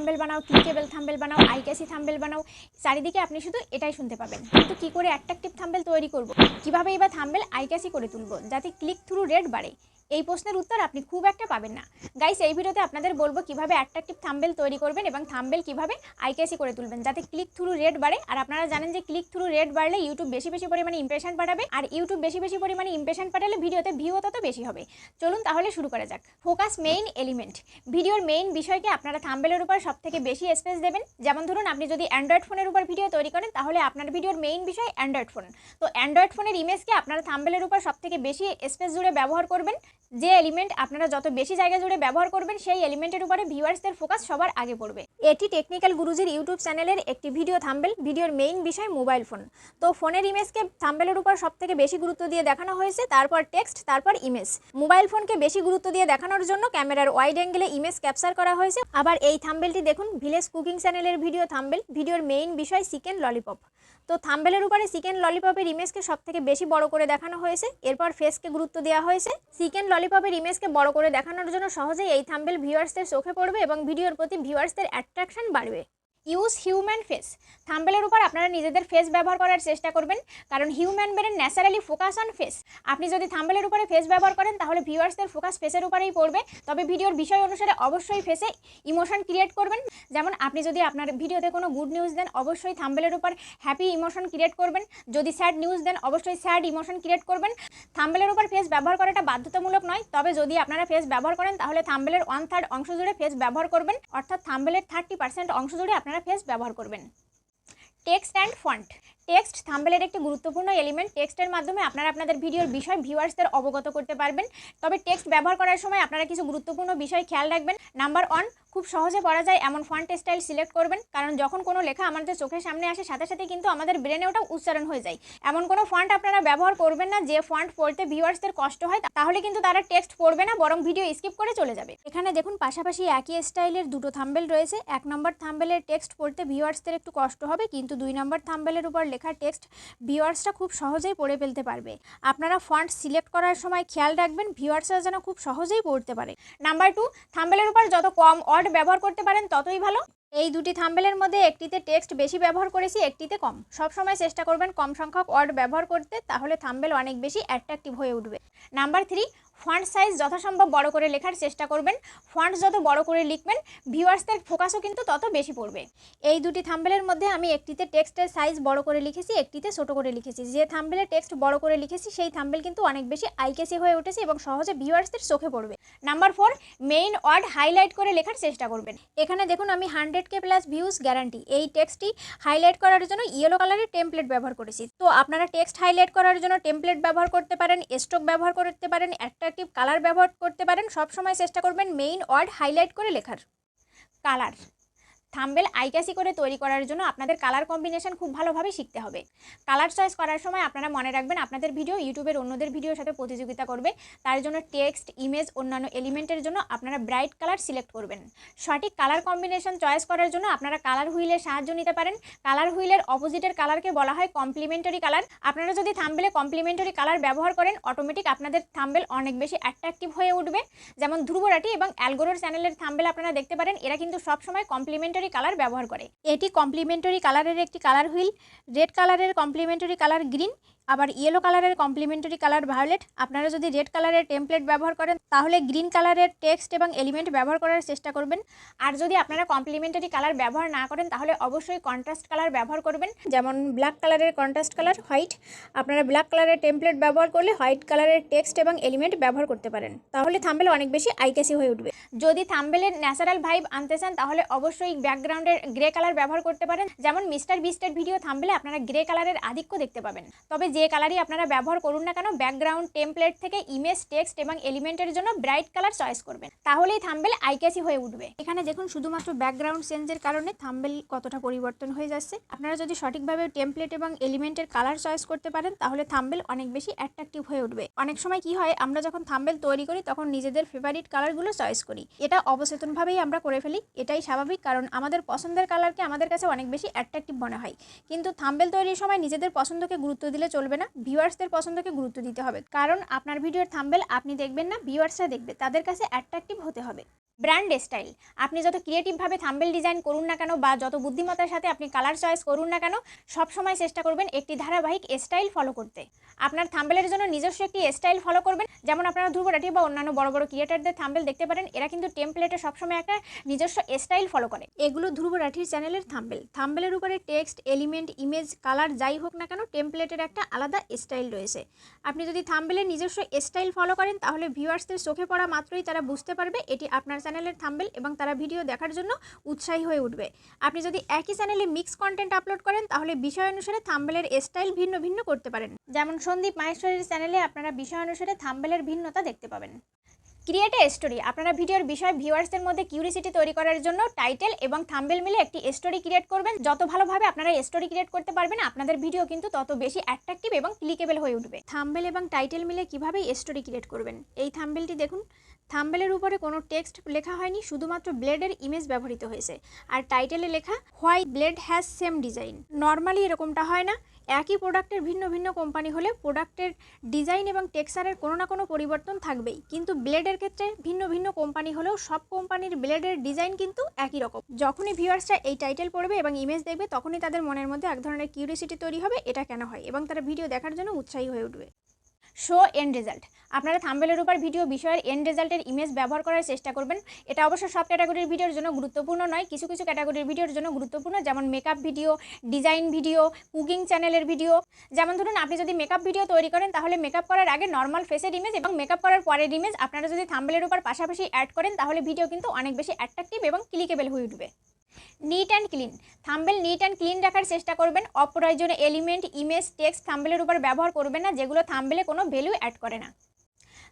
Thumbnail বানাও clickable thumbnail বানাও আইক্যাসি thumbnail বানাও, চারিদিকে আপনি শুধু এটাই শুনতে পাবেন। কিন্তু কি করে অ্যাট্রাকটিভ থাম্বেল তৈরি করব? কীভাবে এবার থাম্বেল আইক্যাসি করে তুলব? যাতে ক্লিক থ্রু রেট বাড়ে। এই প্রশ্নের উত্তর আপনি খুব একটা পাবেন না। গাইস এই ভিডিওতে আপনাদের বলব কীভাবে অ্যাট্রাকটিভ থাম্বেল তৈরি করবেন এবং থাম্বেল কীভাবে আইকেসি করে তুলবেন, যাতে ক্লিক থ্রু রেট বাড়ে। আর আপনারা জানেন যে ক্লিক থ্রু রেট বাড়লে ইউটিউব বেশি বেশি পরিমাণে ইমপ্রেশন পাঠাবে, আর ইউটিউব বেশি বেশি পরিমাণে ইমপ্রেশন পাঠালে ভিডিওতে ভিউ তত বেশি হবে। চলুন তাহলে শুরু করা যাক। ফোকাস মেইন এলিমেন্ট ভিডিওর মেইন বিষয়কে আপনারা থাম্বেলের উপর সব থেকে বেশি স্পেস দেবেন। যেমন ধরুন, আপনি যদি অ্যান্ড্রয়েড ফোনের উপর ভিডিও তৈরি করেন, তাহলে আপনার ভিডিওর মেইন বিষয় অ্যান্ড্রয়েড ফোন তো অ্যান্ড্রয়েড ফোনের ইমেজকে আপনারা থাম্বেলের উপর সব থেকে বেশি স্পেস জুড়ে ব্যবহার করবেন। যে এলিমেন্ট আপনারা যত বেশি জায়গা জুড়ে ব্যবহার করবেন, সেই এলিমেন্টের উপরে ভিউয়ার্সদের ফোকাস সবার আগে পড়বে। এটি টেকনিক্যাল গুরুজির ইউটিউব চ্যানেলের একটি ভিডিও থাম্বেল ভিডিওর মেইন বিষয় মোবাইল ফোন তো ফোনের ইমেজকে থাম্বেলের উপর সব থেকে বেশি গুরুত্ব দিয়ে দেখানো হয়েছে, তারপর টেক্সট তারপর ইমেজ মোবাইল ফোনকে বেশি গুরুত্ব দিয়ে দেখানোর জন্য ক্যামেরার ওয়াইড অ্যাঙ্গেলে ইমেজ ক্যাপচার করা হয়েছে। আবার এই থাম্বেলটি দেখুন ভিলেজ কুকিং চ্যানেলের ভিডিও থাম্বেল ভিডিওর মেইন বিষয় চিকেন ললিপপ তো থাম্বেলের উপরে চিকেন ললিপপের ইমেজকে সবথেকে বেশি বড় করে দেখানো হয়েছে। এরপর ফেসকে গুরুত্ব দেওয়া হয়েছে। চিকেন ললিপপের ইমেজকে বড় করে দেখানোর জন্য সহজেই এই থাম্বেল ভিউয়ার্সদের চোখে পড়বে এবং ভিডিওর প্রতি ভিউয়ার্সদের অ্যাট্রাকশন বাড়বে। ইউজ হিউম্যান ফেস থাম্বেলের উপর আপনারা নিজেদের ফেস ব্যবহার করার চেষ্টা করবেন, কারণ human brain naturally focus on face আপনি যদি থাম্বেলের উপরে ফেস ব্যবহার করেন, তাহলে ভিউয়ার্সদের ফোকাস ফেসের উপরেই পড়বে। তবে ভিডিওর বিষয় অনুসারে অবশ্যই ফেসে ইমোশন ক্রিয়েট করবেন। যেমন আপনি যদি আপনার ভিডিওতে কোনো গুড নিউজ দেন, অবশ্যই থাম্বেলের উপর হ্যাপি ইমোশন ক্রিয়েট করবেন। যদি স্যাড নিউজ দেন, অবশ্যই স্যাড ইমোশন ক্রিয়েট করবেন। থাম্বেলের উপর ফেস ব্যবহার করাটা বাধ্যতামূলক নয়, তবে যদি আপনারা ফেস ব্যবহার করেন, তাহলে থাম্বেলের ওয়ান থার্ড অংশ জুড়ে ফেস ব্যবহার করবেন। অর্থাৎ থাম্বেলের থার্টি পার্সেন্ট অংশ জুড়ে আপনারা ফেস ব্যবহার করবেন। টেক্সট অ্যান্ড ফন্ট টেক্সট থাম্বেলের একটি গুরুত্বপূর্ণ এলিমেন্ট টেক্সটের মাধ্যমে আপনারা আপনাদের ভিডিওর বিষয় ভিউয়ার্সদের অবগত করতে পারবেন। তবে টেক্সট ব্যবহার করার সময় আপনারা কিছু গুরুত্বপূর্ণ বিষয় খেয়াল রাখবেন। নাম্বার ওয়ান খুব সহজে পড়া যায় এমন ফন্ট স্টাইল সিলেক্ট করবেন। কারণ যখন কোনো লেখা আমাদের চোখের সামনে আসে, সাথে সাথে কিন্তু আমাদের ব্রেনে ওটা উচ্চারণ হয়ে যায়। এমন কোনো ফন্ট আপনারা ব্যবহার করবেন না যে ফন্ট পড়তে ভিউয়ার্সদের কষ্ট হয়, তাহলে কিন্তু তারা টেক্সট পড়বে না, বরং ভিডিও স্কিপ করে চলে যাবে। এখানে দেখুন, পাশাপাশি একই স্টাইলের দুটো থাম্বেল রয়েছে। এক নম্বর থাম্বেলের টেক্সট পড়তে ভিউয়ার্সদের একটু কষ্ট হবে, কিন্তু দুই নম্বর থাম্বেলের উপর লেখা টেক্সট ভিউয়ার্সরা খুব সহজেই পড়ে ফেলতে পারবে। আপনারা ফন্ট সিলেক্ট করার সময় খেয়াল রাখবেন ভিউয়ার্সরা যেন খুব সহজেই পড়তে পারে। নাম্বার টু, থাম্বেলের উপর যত কম ওয়ার্ড ব্যবহার করতে পারেন ততই ভালো। এই দুটি থাম্বেলের মধ্যে একটিতে টেক্সট বেশি ব্যবহার করেছি, একটিতে কম। সব সময় চেষ্টা করবেন কম সংখ্যক ওয়ার্ড ব্যবহার করতে, তাহলে থাম্বেল অনেক বেশি অ্যাট্রাক্টিভ হয়ে উঠবে। নাম্বার থ্রি ফন্ট সাইজ যথাসম্ভব বড় করে লেখার চেষ্টা করবেন। ফন্ট যত বড় করে লিখবেন ভিউয়ার্সদের ফোকাসও কিন্তু তত বেশি পড়বে। এই দুটি থাম্বেলের মধ্যে আমি একটিতে টেক্সটের সাইজ বড় করে লিখেছি, একটিতে ছোট করে লিখেছি। যে থাম্বেলে টেক্সট বড় করে লিখেছি, সেই থাম্বেল কিন্তু অনেক বেশি আইকেসি হয়ে উঠেছে এবং সহজে ভিউয়ার্সদের চোখে পড়বে। Number four main word highlight করে লেখার চেষ্টা করবেন। এখানে দেখুন, আমি hundred K plus views guarantee এই টেক্সটটি হাইলাইট করার জন্য ইয়েলো কালারের টেমপ্লেট ব্যবহার করেছি। তো আপনারা টেক্সট হাইলাইট করার জন্য টেমপ্লেট ব্যবহার করতে পারেন স্ট্রোক ব্যবহার করতে পারেন অ্যাট্রাকটিভ কালার ব্যবহার করতে পারেন সব সময় চেষ্টা করবেন মেইন ওয়ার্ড হাইলাইট করে লেখার। কালার থাম্বেল আইকাসি করে তৈরি করার জন্য আপনাদের কালার কম্বিনেশন খুব ভালোভাবে শিখতে হবে। কালার চয়েস করার সময় আপনারা মনে রাখবেন আপনাদের ভিডিও ইউটিউবের অন্যদের ভিডিওর সাথে প্রতিযোগিতা করবে। তার জন্য টেক্সট ইমেজ অন্যান্য এলিমেন্টের জন্য আপনারা ব্রাইট কালার সিলেক্ট করবেন। সঠিক কালার কম্বিনেশন চয়েস করার জন্য আপনারা কালার হুইলের সাহায্য নিতে পারেন। কালার হুইলের অপোজিটের কালারকে বলা হয় কমপ্লিমেন্টারি কালার আপনারা যদি থাম্বেলে কমপ্লিমেন্টারি কালার ব্যবহার করেন অটোমেটিক আপনাদের থাম্বেল অনেক বেশি অ্যাট্রাকটিভ হয়ে উঠবে। যেমন ধ্রুবরাটি এবং অ্যালগোরোর চ্যানেলের থাম্বেল আপনারা দেখতে পারেন। এরা কিন্তু সবসময় কমপ্লিমেন্টারি কালার ব্যবহার করে। এটি কমপ্লিমেন্টারি কালারের একটি কালার হুইল রেড কালারের কমপ্লিমেন্টারি কালার গ্রিন আবার ইয়েলো কালারের কমপ্লিমেন্টারি কালার ভায়োলেট আপনারা যদি রেড কালারের টেমপ্লেট ব্যবহার করেন, তাহলে গ্রিন কালারের টেক্সট এবং এলিমেন্ট ব্যবহার করার চেষ্টা করবেন। আর যদি আপনারা কমপ্লিমেন্টারি কালার ব্যবহার না করেন, তাহলে অবশ্যই কন্ট্রাস্ট কালার ব্যবহার করবেন। যেমন ব্ল্যাক কালারের কন্ট্রাস্ট কালার হোয়াইট আপনারা ব্ল্যাক কালারের টেমপ্লেট ব্যবহার করলে হোয়াইট কালারের টেক্সট এবং এলিমেন্ট ব্যবহার করতে পারেন। তাহলে থাম্বেল অনেক বেশি আইকেসি হয়ে উঠবে। যদি থাম্বেলের ন্যাচারাল ভাইব আনতে চান, তাহলে অবশ্যই ব্যাকগ্রাউন্ডের গ্রে কালার ব্যবহার করতে পারেন। যেমন মিস্টার বিস্টের ভিডিও থাম্বেলে আপনারা গ্রে কালারের আধিক্য দেখতে পাবেন। তবে যে কালারই আপনারা ব্যবহার করুন না কেন ব্যাকগ্রাউন্ড টেমপ্লেট থেকে ইমেজ টেক্সট এবং এলিমেন্টের জন্য ব্রাইট কালার চয়েস করবেন। তাহলেই থাম্বেল আইকেসি হয়ে উঠবে। এখানে দেখুন, শুধুমাত্র ব্যাকগ্রাউন্ড চেঞ্জের কারণে থাম্বেল কতটা পরিবর্তন হয়ে যাচ্ছে। আপনারা যদি সঠিকভাবে টেমপ্লেট এবং এলিমেন্টের কালার চয়েস করতে পারেন, তাহলে থাম্বেল অনেক বেশি অ্যাট্রাকটিভ হয়ে উঠবে। অনেক সময় কি হয়, আমরা যখন থাম্বেল তৈরি করি, তখন নিজেদের ফেভারিট কালারগুলো চয়েস করি। এটা অবচেতনভাবেই আমরা করে ফেলি, এটাই স্বাভাবিক, কারণ আমাদের পছন্দের কালারকে আমাদের কাছে অনেক বেশি অ্যাট্রাকটিভ মনে হয়। কিন্তু থাম্বেল তৈরির সময় নিজেদের পছন্দকে গুরুত্ব দিলে চলবে না ভিউয়ার্সদের পছন্দকে গুরুত্ব দিতে হবে। কারণ আপনার ভিডিওর থাম্বেল আপনি দেখবেন না ভিউয়ার্সরা দেখবে, তাদের কাছে অ্যাট্রাকটিভ হতে হবে। ব্র্যান্ড স্টাইল আপনি যত ক্রিয়েটিভভাবে থাম্বেল ডিজাইন করুন না কেন বা যত বুদ্ধিমত্তার সাথে আপনি কালার চয়েস করুন না কেন, সবসময় চেষ্টা করবেন একটি ধারাবাহিক স্টাইল ফলো করতে। আপনার থাম্বেলের জন্য নিজস্ব একটি স্টাইল ফলো করবেন। যেমন আপনারা ধ্রুব রাঠি বা অন্যান্য বড় বড় ক্রিয়েটারদের থাম্বেল দেখতে পারেন, এরা কিন্তু টেমপ্লেটে সবসময় একটা নিজস্ব স্টাইল ফলো করে। এগুলো ধ্রুব রাঠির চ্যানেলের থাম্বেল। থাম্বেলের উপরে টেক্সট এলিমেন্ট ইমেজ কালার যাই হোক না কেন টেমপ্লেটের একটা আলাদা স্টাইল রয়েছে। আপনি যদি থাম্বেলের নিজস্ব স্টাইল ফলো করেন, তাহলে ভিউয়ার্সদের চোখে পড়া মাত্রই তারা বুঝতে পারবে এটি আপনার চ্যানেলের থাম্বেল এবং তারা ভিডিও দেখার জন্য উৎসাহী হয়ে উঠবে। আপনি যদি একই চ্যানেলে মিক্স কন্টেন্ট আপলোড করেন, তাহলে বিষয় অনুসারে থাম্বেলের স্টাইল ভিন্ন ভিন্ন করতে পারেন। যেমন সন্দীপ মাহেশ্বরীর চ্যানেলে আপনারা বিষয় অনুসারে থাম্বেলের ভিন্নতা দেখতে পাবেন। Create a story. আপনারা ভিডিওর বিষয় ভিউয়ার্সদের মধ্যে কিউরিসিটি তৈরি করার জন্য টাইটেল এবং থাম্বেল মিলে একটি স্টোরি ক্রিয়েট করবেন। যত ভালোভাবে আপনারা স্টোরি ক্রিয়েট করতে পারবেন, আপনাদের ভিডিও কিন্তু তত বেশি অ্যাট্রাকটিভ এবং ক্লিকেবল হয়ে উঠবে। থাম্বেল এবং টাইটেল মিলে কীভাবে স্টোরি ক্রিয়েট করবেন? এই থাম্বেলটি দেখুন। থাম্বেলের উপরে কোনো টেক্সট লেখা হয়নি, শুধুমাত্র ব্লেডের ইমেজ ব্যবহৃত হয়েছে। আর টাইটেলে লেখা why blade has same design normally এরকমটা হয় না। একই প্রোডাক্টের ভিন্ন ভিন্ন কোম্পানি হলে প্রোডাক্টের ডিজাইন এবং টেক্সচারের কোনো না কোনো পরিবর্তন থাকবেই। কিন্তু ব্লেডের ক্ষেত্রে ভিন্ন ভিন্ন কোম্পানি হলেও সব কোম্পানির ব্লেডের ডিজাইন কিন্তু একই রকম। যখনই ভিউয়ার্সরা এই টাইটেল পড়বে এবং ইমেজ দেখবে, তখনই তাদের মনের মধ্যে এক ধরনের কিউরিয়াসিটি তৈরি হবে, এটা কেন হয়? এবং তারা ভিডিও দেখার জন্য উৎসাহী হয়ে উঠবে। শো এন্ড রেজাল্ট আপনারা থাম্বেলের উপর ভিডিও বিষয়ের এন্ড রেজাল্টের ইমেজ ব্যবহার করার চেষ্টা করবেন। এটা অবশ্য সব ক্যাটাগরির ভিডিওর জন্য গুরুত্বপূর্ণ নয়। কিছু কিছু ক্যাটাগরির ভিডিওর জন্য গুরুত্বপূর্ণ, যেমন makeup video design video cooking চ্যানেলের ভিডিও যেমন ধরুন, আপনি যদি মেকআপ ভিডিও তৈরি করেন, তাহলে মেকআপ করার আগে নর্মাল ফেসের ইমেজ এবং মেকআপ করার পরের ইমেজ আপনারা যদি থাম্বেলের উপর পাশাপাশি অ্যাড করেন, তাহলে ভিডিও কিন্তু অনেক বেশি অ্যাট্রাকটিভ এবং ক্লিকেবল হয়ে উঠবে। Neat and clean thumbnail neat and clean রাখার চেষ্টা করবেন। অপ্রয়োজনীয় এলিমেন্ট ইমেজ টেক্সট থাম্বেলের উপর ব্যবহার করবেন না, যেগুলো থাম্বেলে কোনো ভ্যালু অ্যাড করে না।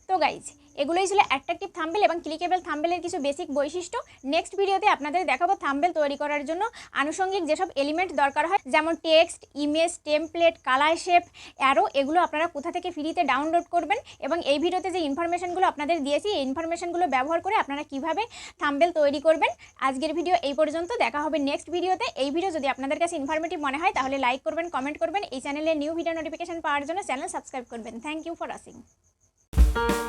তো গাইজ এগুলোই ছিল অ্যাট্রাকটিভ থাম্বেল এবং ক্লিকেবল থাম্বেলের কিছু বেসিক বৈশিষ্ট্য। নেক্সট ভিডিওতে আপনাদের দেখাবো থাম্বেল তৈরি করার জন্য আনুষঙ্গিক যেসব এলিমেন্ট দরকার হয়, যেমন text image template colour shape arrow এগুলো আপনারা কোথা থেকে ফ্রিতে ডাউনলোড করবেন এবং এই ভিডিওতে যে ইনফরমেশনগুলো আপনাদের দিয়েছি, এই ইনফরমেশনগুলো ব্যবহার করে আপনারা কীভাবে থাম্বেল তৈরি করবেন, আজকের ভিডিও এই পর্যন্ত। দেখা হবে নেক্সট ভিডিওতে এই ভিডিও যদি আপনাদের কাছে ইনফরমেটিভ মনে হয়, তাহলে লাইক করবেন কমেন্ট করবেন। এই চ্যানেলে নিউ ভিডিও নোটিফিকেশন পাওয়ার জন্য চ্যানেল সাবস্ক্রাইব করবেন। Thank you for watching you